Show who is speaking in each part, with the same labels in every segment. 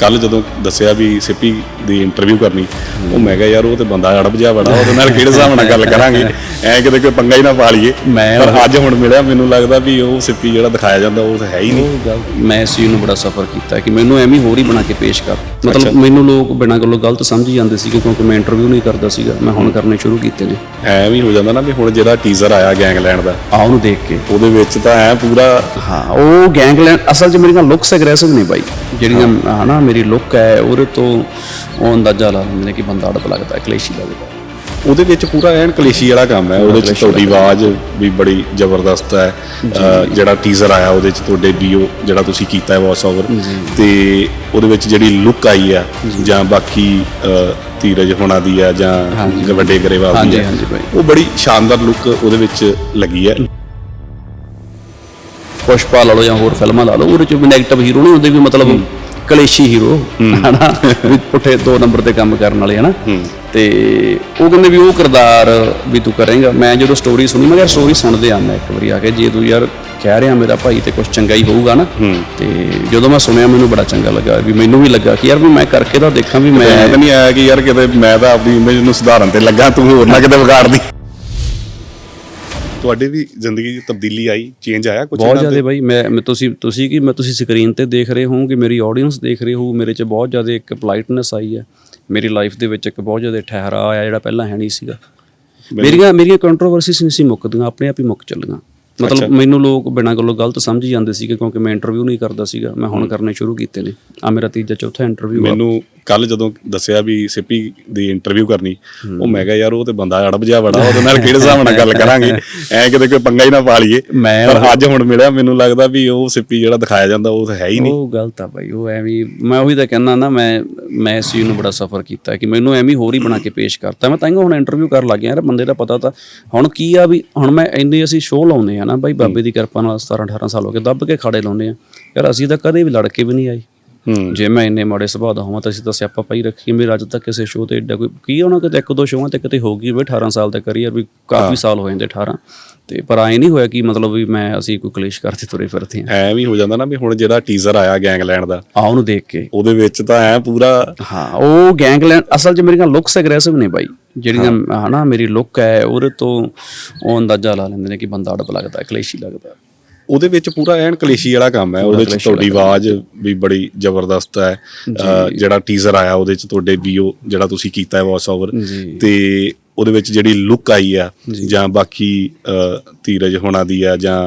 Speaker 1: ਕੱਲ ਜਦੋਂ ਦੱਸਿਆ ਵੀ ਸਿੱਪੀ ਦੀ ਇੰਟਰਵਿਊ ਕਰਨੀ ਉਹ ਮੈਂ ਕਿਹਾ ਯਾਰ ਉਹ ਤੇ ਬੰਦਾ ਅੜਬ ਜਿਹਾ ਬੜਾ ਉਹਦੇ ਨਾਲ ਕਿਹੜੇ ਹਿਸਾਬ ਨਾਲ ਗੱਲ ਕਰਾਂਗੇ? ਐ ਕਿਤੇ ਕੋਈ ਪੰਗਾ ਹੀ ਨਾ ਪਾ ਲਈਏ।
Speaker 2: ਮੈਂ
Speaker 1: ਪਰ ਅੱਜ ਹੁਣ ਮਿਲਿਆ ਮੈਨੂੰ ਲੱਗਦਾ ਵੀ ਉਹ ਸਿੱਪੀ ਜਿਹੜਾ ਦਿਖਾਇਆ ਜਾਂਦਾ ਉਹ ਤਾਂ ਹੈ ਹੀ ਨਹੀਂ।
Speaker 2: ਮੈਂ ਇਸ ਚੀਜ਼ ਨੂੰ ਬੜਾ ਸਫਰ ਕੀਤਾ ਕਿ ਮੈਨੂੰ ਐਵੇਂ ਹੀ ਹੋਰ ਹੀ ਬਣਾ ਕੇ ਪੇਸ਼ ਕਰ। ਮਤਲਬ ਮੈਨੂੰ ਲੋਕ ਬਿਨਾਂ ਗੱਲੋਂ ਗਲਤ ਸਮਝੀ ਜਾਂਦੇ ਸੀਗੇ ਕਿਉਂਕਿ ਮੈਂ ਇੰਟਰਵਿਊ ਨਹੀਂ ਕਰਦਾ ਸੀਗਾ। ਮੈਂ ਹੁਣ ਕਰਨੇ ਸ਼ੁਰੂ ਕੀਤੇ ਨੇ।
Speaker 1: ਐ ਵੀ ਹੋ ਜਾਂਦਾ ਨਾ ਵੀ ਹੁਣ ਜਿਹੜਾ ਟੀਜ਼ਰ ਆਇਆ ਗੈਂਗਲੈਂਡ ਦਾ।
Speaker 2: ਆ ਉਹਨੂੰ ਦੇਖ ਕੇ।
Speaker 1: ਉਹਦੇ ਵਿੱਚ ਤਾਂ ਐ ਪੂਰਾ
Speaker 2: ਹਾਂ ਉਹ ਗੈਂਗਲੈਂਡ ਅਸਲ 'ਚ ਮੇਰੀਆਂ ਲੁੱਕਸ ਐਗਰੈਸਿਵ ਨੇ ਬਾਈ। ਜਿਹੜੀਆਂ ਹਨਾ ਮੇਰੀ ਲੁੱਕ ਹੈ ਉਹਦੇ ਤੋਂ ਉਹ ਅੰਦਾਜ਼ਾ ਲਾ ਲੈਂਦੇ ਨੇ ਕਿ ਬੰਦਾ ਅੜਪ ਲੱਗਦਾ ਕਲੇਸ਼ੀ ਲੱਗਦਾ
Speaker 1: ਉਹਦੇ ਵਿੱਚ ਪੂਰਾ ਐਨ ਕਲੇਸ਼ੀ ਵਾਲਾ ਕੰਮ ਹੈ ਉਹਦੇ ਵਿੱਚ ਤੁਹਾਡੀ ਆਵਾਜ਼ ਵੀ ਬੜੀ ਜ਼ਬਰਦਸਤ ਹੈ ਅਹ ਜਿਹੜਾ ਟੀਜ਼ਰ ਆਇਆ ਉਹਦੇ ਵਿੱਚ ਤੁਹਾਡੇ ਵੀਓ ਜਿਹੜਾ ਤੁਸੀਂ ਕੀਤਾ ਹੈ ਵਾਇਸ ਓਵਰ ਤੇ ਉਹਦੇ ਵਿੱਚ ਜਿਹੜੀ ਲੁੱਕ ਆਈ ਆ ਜਾਂ। ਬਾਕੀ ਅਹ, ਧੀਰਜ ਹੋਣਾ ਦੀ ਆ ਜਾਂ ਵੱਡੇ ਗਰੇਵਾਲ ਦੀ
Speaker 2: ਹਾਂਜੀ,
Speaker 1: ਆ
Speaker 2: ਹਾਂਜੀ।
Speaker 1: ਉਹ ਬੜੀ ਸ਼ਾਨਦਾਰ ਲੁੱਕ ਉਹਦੇ ਵਿੱਚ ਲੱਗੀ ਹੈ।
Speaker 2: ਪੁਸ਼ਪਾ ਲਾ ਲਓ ਜਾਂ ਹੋਰ ਫਿਲਮਾਂ ਲਾ ਲਓ ਉਹਦੇ 'ਚ ਵੀ ਨੈਗੇਟਿਵ ਹੀਰੋ ਨਹੀਂ ਹੁੰਦੇ ਵੀ ਮਤਲਬ ਕਲੇਸ਼ੀ ਹੀਰੋ ਹਨਾ? ਵੀ ਪੁੱਠੇ ਦੋ ਨੰਬਰ ਤੇ ਕੰਮ ਕਰਨ ਵਾਲੇ ਹਨਾ? ਤੇ ਉਹ ਕਹਿੰਦੇ ਵੀ ਉਹ ਕਿਰਦਾਰ ਵੀ ਤੂੰ ਕਰੇਂਗਾ। ਮੈਂ ਜਦੋਂ ਸਟੋਰੀ ਸੁਣੀ ਮੈਂ ਕਿਹਾ ਸਟੋਰੀ ਸੁਣਦੇ ਆ ਮੈਂ ਇੱਕ ਵਾਰੀ ਆ ਕੇ ਜੇ ਤੂੰ ਯਾਰ ਕਹਿ ਰਿਹਾ ਮੇਰਾ ਭਾਈ ਤੇ ਕੁਝ ਚੰਗਾ ਹੀ ਹੋਊਗਾ ਨਾ ਤੇ ਜਦੋਂ ਮੈਂ ਸੁਣਿਆ ਮੈਨੂੰ ਬੜਾ ਚੰਗਾ ਲੱਗਾ। ਵੀ ਮੈਨੂੰ ਵੀ ਲੱਗਾ ਕਿ ਯਾਰ ਵੀ ਮੈਂ ਕਰਕੇ ਤਾਂ ਦੇਖਾਂ ਵੀ ਮੈਂ
Speaker 1: ਮੈਂ ਤਾਂ ਨਹੀਂ ਆਇਆ ਕਿ ਯਾਰ ਕਿਤੇ ਮੈਂ ਤਾਂ ਆਪਣੀ ਇਮੇਜ ਨੂੰ ਸੁਧਾਰਨ ਤੇ ਲੱਗਾ ਤੂੰ ਹੋਰ ਨਾ ਕਿਤੇ ਵਿਗਾੜਦੀ। ਤੁਹਾਡੀ ਵੀ ਜ਼ਿੰਦਗੀ 'ਚ ਤਬਦੀਲੀ ਆਈ ਚੇਂਜ ਆਇਆ ਕੁਝ
Speaker 2: ਬਹੁਤ ਜ਼ਿਆਦਾ ਬਾਈ ਮੈਂ ਤੁਸੀਂ ਤੁਸੀਂ ਕੀ ਮੈਂ ਤੁਸੀਂ ਸਕਰੀਨ ਤੇ ਦੇਖ ਰਹੇ ਹੋ ਕਿ ਮੇਰੀ ਆਡੀਅנס ਦੇਖ ਰਹੀ ਹੋ ਮੇਰੇ 'ਚ ਬਹੁਤ ਜ਼ਿਆਦਾ ਇੱਕ ਪੋਲਾਈਟਨੈਸ ਆਈ ਹੈ। ਮੇਰੀ ਲਾਈਫ ਦੇ ਵਿੱਚ ਇੱਕ ਬਹੁਤ ਜ਼ਿਆਦਾ ਠਹਿਰਾ ਆਇਆ ਜਿਹੜਾ ਪਹਿਲਾਂ ਹੈ ਨਹੀਂ ਸੀਗਾ। ਮੇਰੀਆਂ ਮੇਰੀਆਂ ਕੰਟਰੋਵਰਸੀਸ ਨਹੀਂ ਸੀ ਮੁੱਕਦੀਆਂ ਆਪਣੇ ਆਪ ਹੀ ਮੁੱਕ ਚੱਲੀਆਂ। ਮਤਲਬ ਮੈਨੂੰ ਲੋਕ ਬਿਨਾਂ ਗੱਲੋਂ ਗਲਤ ਸਮਝੀ ਜਾਂਦੇ ਸੀਗੇ ਕਿਉਂਕਿ ਮੈਂ ਇੰਟਰਵਿਊ ਨਹੀਂ ਕਰਦਾ ਸੀਗਾ ਮੈਂ ਹੁਣ ਕਰਨੇ ਸ਼ੁਰੂ ਕੀਤੇ ਨੇ। ਆ ਮੇਰਾ ਤੀਜਾ ਚੌਥਾ ਇੰਟਰਵਿਊ
Speaker 1: ਮੈਨੂੰ ਕੱਲ ਜਦੋਂ ਦੱਸਿਆ ਵੀ ਸਿੱਪੀ ਦੀ ਇੰਟਰਵਿਊ ਕਰਨੀ ਉਹ ਮੈਂ ਕਿਹਾ ਯਾਰ ਉਹ ਤੇ ਬੰਦਾ ਅੜਬ ਜਿਹਾ ਬੜਾ ਉਹਦੇ ਨਾਲ ਕਿਹੜੇ ਹਿਸਾਬ ਨਾਲ ਗੱਲ ਕਰਾਂਗੇ? ਐ ਕਿਤੇ ਕੋਈ ਪੰਗਾ ਹੀ ਨਾ ਪਾ ਲਈਏ।
Speaker 2: ਮੈਂ
Speaker 1: ਪਰ ਅੱਜ ਹੁਣ ਮਿਲਿਆ ਮੈਨੂੰ ਲੱਗਦਾ ਵੀ ਉਹ ਸਿੱਪੀ ਜਿਹੜਾ ਦਿਖਾਇਆ ਜਾਂਦਾ ਉਹ ਤਾਂ ਹੈ ਹੀ ਨਹੀਂ।
Speaker 2: ਉਹ ਗਲਤ ਆ ਬਾਈ ਉਹ ਐਵੇਂ ਮੈਂ ਉਹੀ ਤਾਂ ਕਹਿੰਦਾ ਨਾ ਮੈਂ ਮੈਂ ਇਸ ਚੀਜ਼ ਨੂੰ ਬੜਾ ਸਫਰ ਕੀਤਾ ਕਿ ਮੈਨੂੰ ਐਵੇਂ ਹੋਰ ਹੀ ਬਣਾ ਕੇ ਪੇਸ਼ ਕਰਤਾ। ਮੈਂ ਤਾਂ ਹੁਣ ਇੰਟਰਵਿਊ ਕਰਨ ਲੱਗ ਗਿਆ ਯਾਰ ਬੰਦੇ ਦਾ ਪਤਾ ਤਾਂ ਹੁਣ ਕੀ ਆ ਵੀ ਹੁਣ ਮੈਂ ਇੰਨੇ ਅਸੀਂ ਸ਼ੋਅ ਲਾਉਂਦੇ ਆ ਨਾ ਬਾਈ ਬਾਬੇ ਦੀ ਕਿਰਪਾ ਨਾਲ 17 18 ਸਾਲ ਹੋ ਗਏ ਦੱਬ ਕੇ ਖੜੇ ਲਾਉਂਦੇ ਆ। ਯਾਰ ਅਸੀਂ ਤਾਂ ਕਦੇ ਵੀ ਲੜ ਕੇ ਵੀ ਨਹੀਂ ਆਏ। ਜੇ ਮੈਂ ਇੰਨੇ ਮਾੜੇ ਸੁਭਾਅ ਦਾ ਹੋਵਾਂ ਤਾਂ ਅਸੀਂ ਤਾਂ ਸਿਆਪਾ ਪਾਈ ਰੱਖੀ ਮੇਰੇ ਅੱਜ ਤੱਕ ਕਿਸੇ ਸ਼ੋਅ ਤੇ ਐਡਾ ਕੋਈ ਕੀ ਹੋਣਾ ਕਿਤੇ ਇੱਕ ਦੋ ਸ਼ੋਆਂ ਤੇ ਕਿਤੇ ਹੋ ਗਈ ਵੀ 18 ਸਾਲ ਦਾ ਕਰੀਅਰ ਵੀ ਕਾਫੀ ਸਾਲ ਹੋ ਜਾਂਦੇ 18 ਤੇ ਪਰ ਐ ਨਹੀਂ ਹੋਇਆ ਕਿ ਮਤਲਬ ਵੀ ਮੈਂ ਅਸੀਂ ਕੋਈ ਕਲੇਸ਼ ਕਰਦੇ ਤੁਰੇ ਫਿਰਦੇ ਆ
Speaker 1: ਐ ਵੀ ਹੋ ਜਾਂਦਾ ਨਾ ਵੀ ਹੁਣ ਜਿਹੜਾ ਟੀਜ਼ਰ ਆਇਆ ਗੈਂਗਲੈਂਡ ਦਾ।
Speaker 2: ਆ ਉਹਨੂੰ ਦੇਖ ਕੇ।
Speaker 1: ਉਹਦੇ ਵਿੱਚ ਤਾਂ ਐ ਪੂਰਾ
Speaker 2: ਹਾਂ ਉਹ ਗੈਂਗਲੈਂਡ ਅਸਲ 'ਚ ਮੇਰੀਆਂ ਲੁੱਕਸ ਐਗਰੈਸਿਵ ਨੇ ਬਾਈ। ਜਿਹੜੀਆਂ ਹਨਾ ਮੇਰੀ ਲੁੱਕ ਹੈ ਉਹਦੇ ਤੋਂ ਉਹ ਅੰਦਾਜ਼ਾ ਲਾ ਲੈਂਦੇ ਨੇ ਕਿ ਬੰਦਾ ਅੜਪ ਲੱਗਦਾ ਕਲੇਸ਼ੀ ਲੱਗਦਾ।
Speaker 1: ਉਹਦੇ ਵਿੱਚ ਪੂਰਾ ਐਨ ਕਲੇਸ਼ੀ ਵਾਲਾ ਕੰਮ ਹੈ ਉਹਦੇ ਵਿੱਚ ਤੁਹਾਡੀ ਆਵਾਜ਼ ਵੀ ਬੜੀ ਜ਼ਬਰਦਸਤ ਹੈ ਜਿਹੜਾ ਟੀਜ਼ਰ ਆਇਆ ਉਹਦੇ ਵਿੱਚ ਤੁਹਾਡੇ ਵੀਓ ਜਿਹੜਾ ਤੁਸੀਂ ਕੀਤਾ ਹੈ ਵਾਇਸ ਓਵਰ ਤੇ ਉਹਦੇ ਵਿੱਚ ਜਿਹੜੀ ਲੁੱਕ ਆਈ ਆ ਜਾਂ। ਬਾਕੀ ਧੀਰਜ ਹੋਣਾ ਦੀ ਆ ਜਾਂ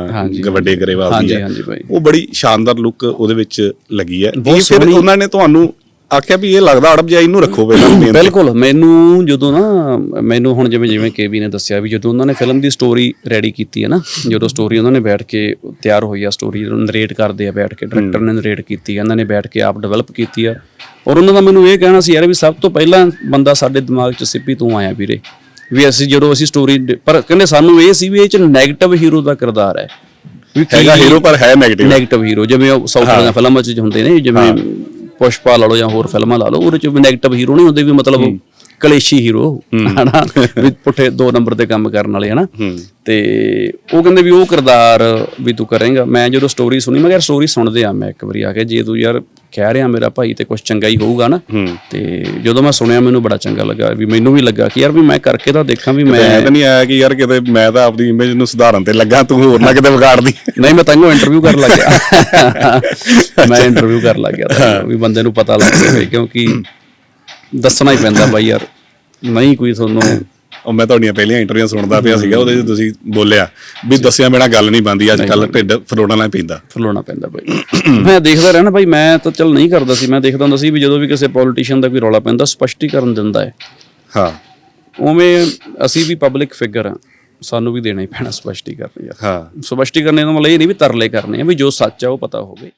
Speaker 1: ਵੱਡੇ ਗਰੇਵਾਲ ਦੀ ਆ ਉਹ ਬੜੀ ਸ਼ਾਨਦਾਰ ਲੁੱਕ ਉਹਦੇ ਵਿੱਚ ਲੱਗੀ ਹੈ।
Speaker 2: ਬਹੁਤ
Speaker 1: ਇਹ ਫਿਰ ਉਹਨਾਂ ਨੇ ਤੁਹਾਨੂੰ ਆਖਿਆ ਵੀ ਇਹ ਲੱਗਦਾ ਅੜਬ ਜਿਹਾ ਇਹਨੂੰ ਰੱਖੋ ਪਹਿਲਾਂ main ਤੇ।
Speaker 2: ਬਿਲਕੁਲ ਮੈਨੂੰ ਜਦੋਂ ਨਾ ਮੈਨੂੰ ਹੁਣ ਜਿਵੇਂ ਜਿਵੇਂ ਕੇਵੀ ਨੇ ਦੱਸਿਆ ਵੀ ਜਦੋਂ ਉਹਨਾਂ ਨੇ ਫਿਲਮ ਦੀ ਸਟੋਰੀ ਰੈਡੀ ਕੀਤੀ ਹੈ ਨਾ ਜਦੋਂ ਸਟੋਰੀ ਉਹਨਾਂ ਨੇ ਬੈਠ ਕੇ ਤਿਆਰ ਹੋਈ ਆ ਸਟੋਰੀ ਨਰੇਟ ਕਰਦੇ ਆ ਬੈਠ ਕੇ ਡਾਇਰੈਕਟਰ ਨੇ ਨਰੇਟ ਕੀਤੀ ਆ ਇਹਨਾਂ ਨੇ ਬੈਠ ਕੇ ਆਪ ਡਿਵੈਲਪ ਕੀਤੀ ਆ। ਔਰ ਉਹਨਾਂ ਦਾ ਮੈਨੂੰ ਇਹ ਕਹਿਣਾ ਸੀ ਯਾਰ ਵੀ ਸਭ ਤੋਂ ਪਹਿਲਾਂ ਬੰਦਾ ਸਾਡੇ ਦਿਮਾਗ 'ਚ ਸਿੱਪੀ ਤੂੰ ਆਇਆ ਵੀਰੇ ਵੀ ਅਸੀਂ ਜਦੋਂ ਅਸੀਂ ਸਟੋਰੀ ਪਰ ਕਹਿੰਦੇ ਸਾਨੂੰ ਇਹ ਸੀ ਵੀ ਇਹ 'ਚ 네ਗੇਟਿਵ ਹੀਰੋ ਦਾ ਕਿਰਦਾਰ ਹੈ। ਵੀ ਕੀ-
Speaker 1: ਹੈਗਾ ਹੀਰੋ ਪਰ ਹੈ 네ਗੇਟਿਵ
Speaker 2: ਨੈਗੇਟਿਵ ਹੀਰੋ ਜਿਵੇਂ ਉਹ ਸਾਊਥ ਦੀਆਂ ਫਿਲਮਾਂ 'ਚ ਹੁੰਦੇ ਨੇ ਜਿਵੇਂ ਪੁਸ਼ਪਾ ਲਾ ਲਓ ਜਾਂ ਹੋਰ ਫਿਲਮਾਂ ਲਾ ਲਓ ਉਹਦੇ 'ਚ ਵੀ ਨੈਗੇਟਿਵ ਹੀਰੋ ਨਹੀਂ ਹੁੰਦੇ ਵੀ ਮਤਲਬ ਕਲੇਸ਼ੀ ਹੀਰੋ ਹਨਾ? ਵੀ ਪੁੱਠੇ ਦੋ ਨੰਬਰ ਤੇ ਕੰਮ ਕਰਨ ਵਾਲੇ ਹਨਾ? ਤੇ ਉਹ ਕਹਿੰਦੇ ਵੀ ਉਹ ਕਿਰਦਾਰ ਵੀ ਤੂੰ ਕਰੇਂਗਾ। ਮੈਂ ਜਦੋਂ ਸਟੋਰੀ ਸੁਣੀ ਮੈਂ ਕਿਹਾ ਸਟੋਰੀ ਸੁਣਦੇ ਆ ਮੈਂ ਇੱਕ ਵਾਰੀ ਆ ਕੇ ਜੇ ਤੂੰ ਯਾਰ ਕਹਿ ਰਿਹਾ ਮੇਰਾ ਭਾਈ ਤੇ ਕੁਝ ਚੰਗਾ ਹੀ ਹੋਊਗਾ ਨਾ। ਤੇ ਜਦੋਂ ਮੈਂ ਸੁਣਿਆ ਮੈਨੂੰ ਬੜਾ ਚੰਗਾ ਲੱਗਾ ਵੀ ਮੈਨੂੰ ਵੀ ਲੱਗਾ ਕਿ ਯਾਰ ਵੀ ਮੈਂ ਕਰਕੇ ਤਾਂ ਦੇਖਾਂ ਵੀ ਮੈਂ
Speaker 1: ਮੈਂ ਤਾਂ ਨਹੀਂ ਆਇਆ ਕਿ ਯਾਰ ਕਿਤੇ ਮੈਂ ਤਾਂ ਆਪਣੀ ਇਮੇਜ ਨੂੰ ਸੁਧਾਰਨ ਤੇ ਲੱਗਾ ਤੂੰ ਹੋਰ ਨਾ ਕਿਤੇ ਵਿਗਾੜਦੀ।
Speaker 2: ਨਹੀਂ ਮੈਂ ਤੈਨੂੰ ਇੰਟਰਵਿਊ ਕਰਨ ਲੱਗ ਗਿਆ। ਮੈਂ ਇੰਟਰਵਿਊ ਕਰਨ ਲੱਗ ਗਿਆ ਤਾਂ ਵੀ ਬੰਦੇ ਨੂੰ ਪਤਾ ਲੱਗ ਜਾਵੇ ਕਿਉਂਕਿ ਦੱਸਣਾ ਹੀ ਪੈਂਦਾ ਬਾਈ ਯਾਰ ਨਹੀਂ ਕੋਈ ਤੁਹਾਨੂੰ
Speaker 1: ਉਹ ਮੈਂ ਤੁਹਾਡੀਆਂ ਪਹਿਲੀਆਂ ਇੰਟਰਵਿਊ ਸੁਣਦਾ ਪਿਆ ਸੀਗਾ ਉਹਦੇ 'ਚ ਤੁਸੀਂ ਬੋਲਿਆ ਵੀ ਦੱਸਿਆ ਮੇਰਾ ਗੱਲ ਨਹੀਂ ਬੰਦੀ ਅੱਜ ਕੱਲ ਢਿੱਡ ਫਰੋੜਨਾ ਪੈਂਦਾ।
Speaker 2: ਫਲੋਣਾ ਪੈਂਦਾ ਬਾਈ। ਮੈਂ ਦੇਖਦਾ ਰਹਿਣਾ ਬਾਈ ਮੈਂ ਤਾਂ ਚੱਲ ਨਹੀਂ ਕਰਦਾ ਸੀ ਮੈਂ ਦੇਖਦਾ ਹੁੰਦਾ ਸੀ ਵੀ ਜਦੋਂ ਵੀ ਕਿਸੇ ਪੋਲੀਟੀਸ਼ੀਅਨ ਦਾ ਕੋਈ ਰੌਲਾ ਪੈਂਦਾ ਸਪਸ਼ਟੀਕਰਨ ਦਿੰਦਾ ਹੈ।
Speaker 1: ਹਾਂ।
Speaker 2: ਉਵੇਂ ਅਸੀਂ ਵੀ ਪਬਲਿਕ ਫਿਗਰ ਆ ਸਾਨੂੰ ਵੀ ਦੇਣਾ ਹੀ ਪੈਣਾ ਸਪਸ਼ਟੀਕਰਨ ਯਾਰ।
Speaker 1: ਹਾਂ।
Speaker 2: ਸਪਸ਼ਟੀਕਰਨ ਇਹਦਾ ਮਤਲਬ ਇਹ ਨਹੀਂ ਵੀ ਤਰਲੇ ਕਰਨੇ ਆ ਵੀ ਜੋ ਸੱਚ ਆ ਉਹ ਪਤਾ ਹੋਵੇ।